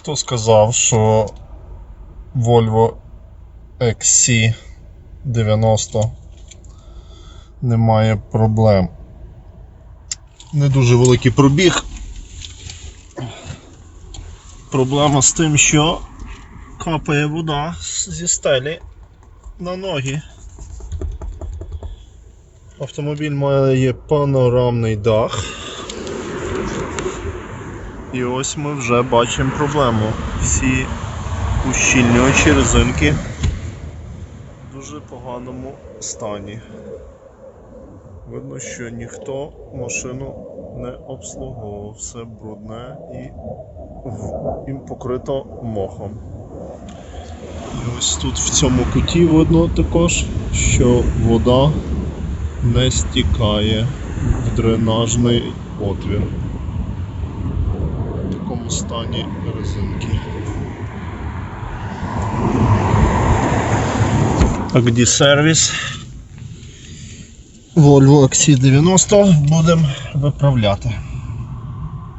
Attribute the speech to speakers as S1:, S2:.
S1: хто сказав, що Volvo XC90 немає проблем. Не дуже великий пробіг. Проблема з тим, що капає вода зі стелі на ноги. Автомобіль має панорамний дах. І ось ми вже бачимо проблему. Всі ущільнювачі резинки в дуже поганому стані. Видно, що ніхто машину не обслуговував, все брудне і, і покрито мохом. І ось тут в цьому куті видно також, що вода не стікає в дренажний отвір. Стані резинки. Агді сервіс. Volvo XC90 будемо виправляти.